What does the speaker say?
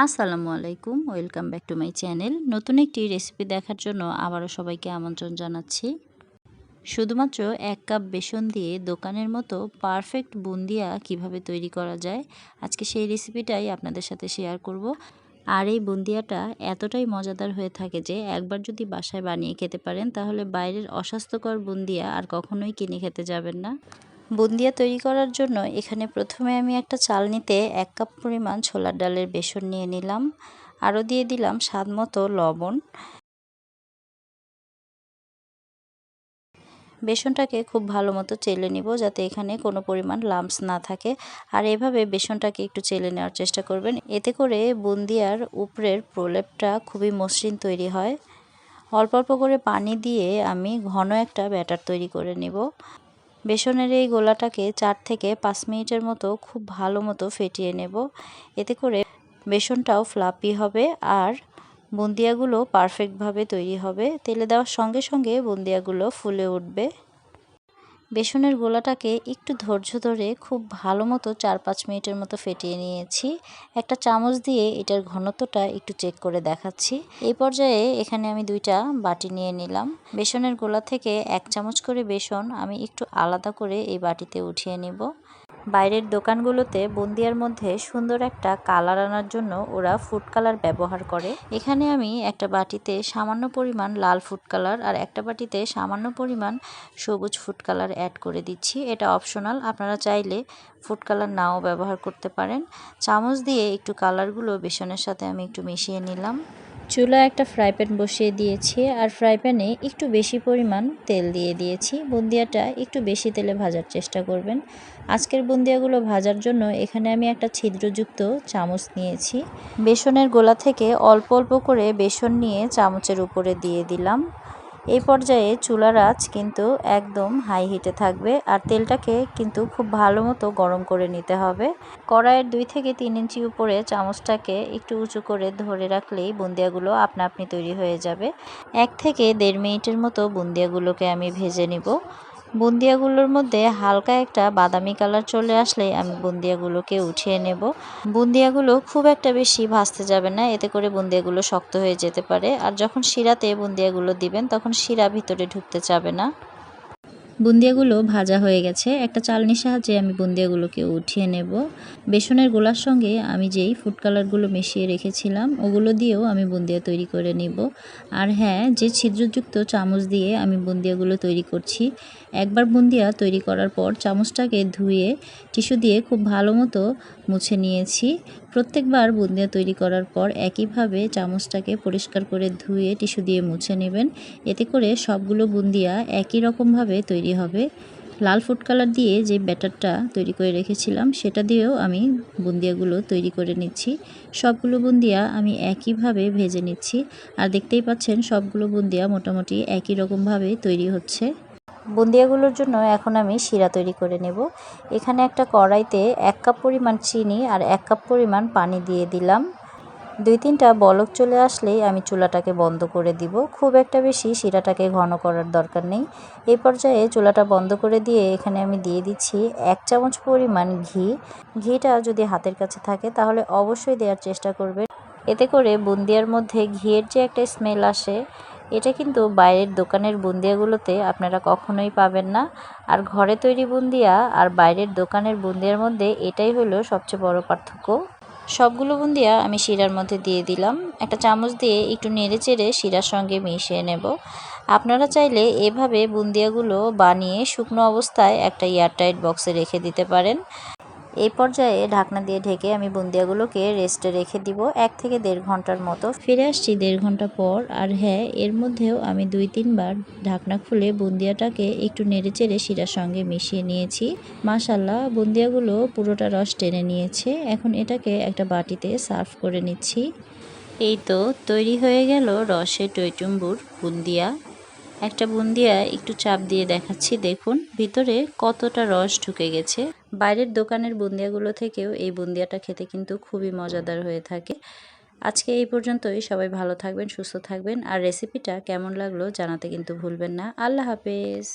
আসসালামু আলাইকুম, welcome back to my channel. নতুন একটি রেসিপি দেখার জন্য আবারও সবাইকে আমন্ত্রণ জানাচ্ছি। শুধুমাত্র এক কাপ বেসন দিয়ে দোকানের মতো পারফেক্ট বুন্দিয়া কীভাবে তৈরি করা যায়, আজকে সেই রেসিপিটাই আপনাদের সাথে শেয়ার করব। আর এই বুন্দিয়াটা এতটাই মজাদার হয়ে থাকে যে একবার যদি বাসায় বানিয়ে খেতে পারেন, তাহলে বাইরের অস্বাস্থ্যকর বুন্দিয়া আর কখনোই কিনে খেতে যাবেন না। বুন্দিয়া তৈরি করার জন্য এখানে প্রথমে আমি একটা চালনিতে এক কাপ পরিমাণ ছোলার ডালের বেসন নিয়ে নিলাম। আরও দিয়ে দিলাম স্বাদ মতো লবণ। বেসনটাকে খুব ভালো মতো চেলে নিব যাতে এখানে কোনো পরিমাণ লাম্পস না থাকে। আর এভাবে বেসনটাকে একটু চেলে নেওয়ার চেষ্টা করবেন। এতে করে বুন্দিয়ার উপরের প্রলেপটা খুবই মসৃণ তৈরি হয়। অল্প অল্প করে পানি দিয়ে আমি ঘন একটা ব্যাটার তৈরি করে নেব। বেসনের এই গোলাটাকে চার থেকে পাঁচ মিনিটের মতো খুব ভালো মতো ফেটিয়ে নেব। এতে করে বেসনটাও ফ্লাপি হবে আর বুন্দিয়াগুলো পারফেক্টভাবে তৈরি হবে। তেলে দেওয়ার সঙ্গে সঙ্গে বুন্দিয়াগুলো ফুলে উঠবে। বেসনের গোলাটাকে একটু ধৈর্য ধরে খুব ভালো মতো চার পাঁচ মিনিটের মতো ফেটিয়ে নিয়েছি। একটা চামচ দিয়ে এটার ঘনত্বটা একটু চেক করে দেখাচ্ছি। এই পর্যায়ে এখানে আমি দুইটা বাটি নিয়ে নিলাম। বেসনের গোলা থেকে এক চামচ করে বেসন আমি একটু আলাদা করে এই বাটিতে উঠিয়ে নেব। বাইরের দোকানগুলোতে বুন্দিয়ার মধ্যে সুন্দর একটা কালার আনার জন্য ওরা ফুড কালার ব্যবহার করে। এখানে আমি একটা বাটিতে সামান্য পরিমাণ লাল ফুড কালার আর একটা বাটিতে সামান্য পরিমাণ সবুজ ফুড কালার অ্যাড করে দিচ্ছি। এটা অপশনাল, আপনারা চাইলে ফুড কালার নাও ব্যবহার করতে পারেন। চামচ দিয়ে একটু কালারগুলো বেসনের সাথে আমি একটু মিশিয়ে নিলাম। চুলা একটা ফ্রাই প্যান বসিয়ে দিয়েছি আর ফ্রাই প্যানে একটু বেশি পরিমাণ তেল দিয়ে দিয়েছি। বুন্দিয়াটা একটু বেশি তেলে ভাজার চেষ্টা করবেন। আজকের বুন্দিয়াগুলো ভাজার জন্য এখানে আমি একটা ছিদ্রযুক্ত চামচ নিয়েছি। বেসনের গোলা থেকে অল্প অল্প করে বেসন নিয়ে চামচের উপরে দিয়ে দিলাম। এই পর্যায়ে চুলার আঁচ কিন্তু একদম হাই হিটে থাকবে আর তেলটাকে কিন্তু খুব ভালো মতো গরম করে নিতে হবে। কড়াইয়ের দুই থেকে তিন ইঞ্চি উপরে চামচটাকে একটু উঁচু করে ধরে রাখলেই বুন্দিয়াগুলো আপনা আপনি তৈরি হয়ে যাবে। এক থেকে দেড় মিনিটের মতো বুন্দিয়াগুলোকে আমি ভেজে নিব। বুন্দিয়াগুলোর মধ্যে হালকা একটা বাদামি কালার চলে আসলে আমি বুন্দিয়াগুলোকে উঠিয়ে নেব। বুন্দিয়াগুলো খুব একটা বেশি ভাজতে যাবে না, এতে করে বুন্দিয়াগুলো শক্ত হয়ে যেতে পারে। আর যখন শিরাতে বুন্দিয়াগুলো দিবেন, তখন শিরা ভিতরে ঢুকতে চাবে না। বুন্দিয়াগুলো ভাজা হয়ে গেছে। একটা চালনির সাহায্যে আমি বুন্দিয়াগুলোকে উঠিয়ে নেব। বেসনের গোলার সঙ্গে আমি যেই ফুড কালারগুলো মিশিয়ে রেখেছিলাম, ওগুলো দিয়েও আমি বুন্দিয়া তৈরি করে নিব। আর হ্যাঁ যে ছিদ্রযুক্ত চামচ দিয়ে আমি বুন্দিয়াগুলো তৈরি করছি, একবার বুন্দিয়া তৈরি করার পর চামচটাকে ধুয়ে টিস্যু দিয়ে খুব ভালো মতো মুছে নিয়েছি। প্রত্যেকবার বুন্দিয়া তৈরি করার পর একইভাবে চামচটাকে পরিষ্কার করে ধুয়ে টিস্যু দিয়ে মুছে নেবেন। এতে করে সবগুলো বুন্দিয়া একই রকমভাবে তৈরি হবে। লাল ফুড কালার দিয়ে যে ব্যাটারটা তৈরি করে রেখেছিলাম, সেটা দিয়েও আমি বুন্দিয়াগুলো তৈরি করে নিচ্ছি। সবগুলো বুন্দিয়া আমি একইভাবে ভেজে নিচ্ছি। আর দেখতেই পাচ্ছেন, সবগুলো বুন্দিয়া মোটামুটি একই রকমভাবে তৈরি হচ্ছে। বুন্দিয়াগুলোর জন্য এখন আমি শিরা তৈরি করে নেব। এখানে একটা কড়াইতে এক কাপ পরিমাণ চিনি আর এক কাপ পরিমাণ পানি দিয়ে দিলাম। দুই তিনটা বলক চলে আসলেই আমি চুলাটাকে বন্ধ করে দিব। খুব একটা বেশি শিরাটাকে ঘন করার দরকার নেই। এই পর্যায়ে চুলাটা বন্ধ করে দিয়ে এখানে আমি দিয়ে দিচ্ছি এক চামচ পরিমাণ ঘি। ঘিটা যদি হাতের কাছে থাকে তাহলে অবশ্যই দেওয়ার চেষ্টা করবে এতে করে বুন্দিয়ার মধ্যে ঘিয়ের যে একটা স্মেল আসে, এটা কিন্তু বাইরের দোকানের বুন্দিয়াগুলোতে আপনারা কখনোই পাবেন না। আর ঘরে তৈরি বুন্দিয়া আর বাইরের দোকানের বুন্দিয়ার মধ্যে এটাই হলো সবচেয়ে বড় পার্থক্য। সবগুলো বুন্দিয়া আমি শিরার মধ্যে দিয়ে দিলাম। একটা চামচ দিয়ে একটু নেড়ে চেড়ে শিরার সঙ্গে মিশিয়ে নেব। আপনারা চাইলে এভাবে বুন্দিয়াগুলো বানিয়ে শুকনো অবস্থায় একটা এয়ারটাইট বক্সে রেখে দিতে পারেন। এই পর্যায়ে ঢাকনা দিয়ে ঢেকে আমি বুন্দিয়াগুলোকে রেস্টে রেখে দিব এক থেকে দেড় ঘণ্টার মতো। ফিরে আসছি দেড় ঘণ্টা পর আর হ্যাঁ এর মধ্যেও আমি দুই তিনবার ঢাকনা খুলে বুন্দিয়াটাকে একটু নেড়েচেড়ে শিরার সঙ্গে মিশিয়ে নিয়েছি। মাশাল্লাহ বুন্দিয়াগুলো পুরোটা রস টেনে নিয়েছে। এখন এটাকে একটা বাটিতে সার্ভ করে নিচ্ছি। এই তো, তৈরি হয়ে গেল রসে টৈটুম্বুর বুন্দিয়া। একটা বুন্দিয়া একটু চাপ দিয়ে দেখাচ্ছি, দেখুন। ভিতরে কতটা রস ঢুকে গেছে। বাইরের দোকানের বুন্দিয়াগুলো থেকেও এই বুন্দিয়াটা খেতে কিন্তু খুবই মজাদার হয়ে থাকে। আজকে এই পর্যন্তই। সবাই ভালো থাকবেন, সুস্থ থাকবেন। আর রেসিপিটা কেমন লাগল জানাতে কিন্তু ভুলবেন না। আল্লাহ হাফেজ।